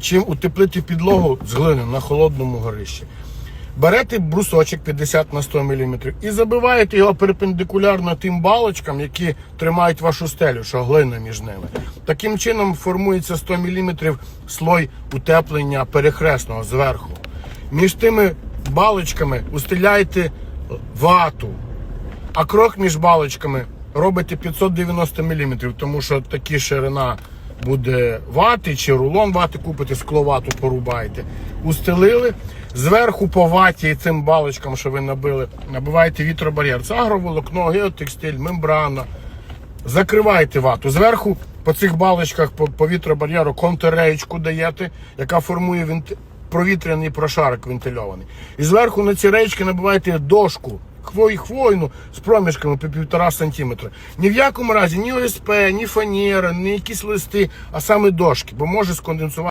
чим утеплити підлогу з глини на холодному горищі. Берете брусочок 50 на 100 мм і забиваєте його перпендикулярно тим балочкам, які тримають вашу стелю, що глина між ними. Таким чином формується 100 мм слой утеплення перехресного зверху. Між тими балочками устеляєте вату, а крок між балочками робите 590 мм, тому що такі ширина буде вати чи рулон вати купите, скловату порубаєте. Устелили. Зверху по ваті цим балочкам, що ви набили, набиваєте вітробар'єр. Це агроволокно, геотекстиль, мембрана. Закриваєте вату. Зверху по цих балочках по, по вітробар'єру контрреєчку даєте, яка формує вент... провітряний прошарок вентильований. І зверху на ці речки набиваєте дошку. Хвой, хвойну з проміжками по півтора сантиметра. Ні в якому разі ні ОСП, ні фанера, ні якісь листи, а саме дошки, бо може сконденсувати.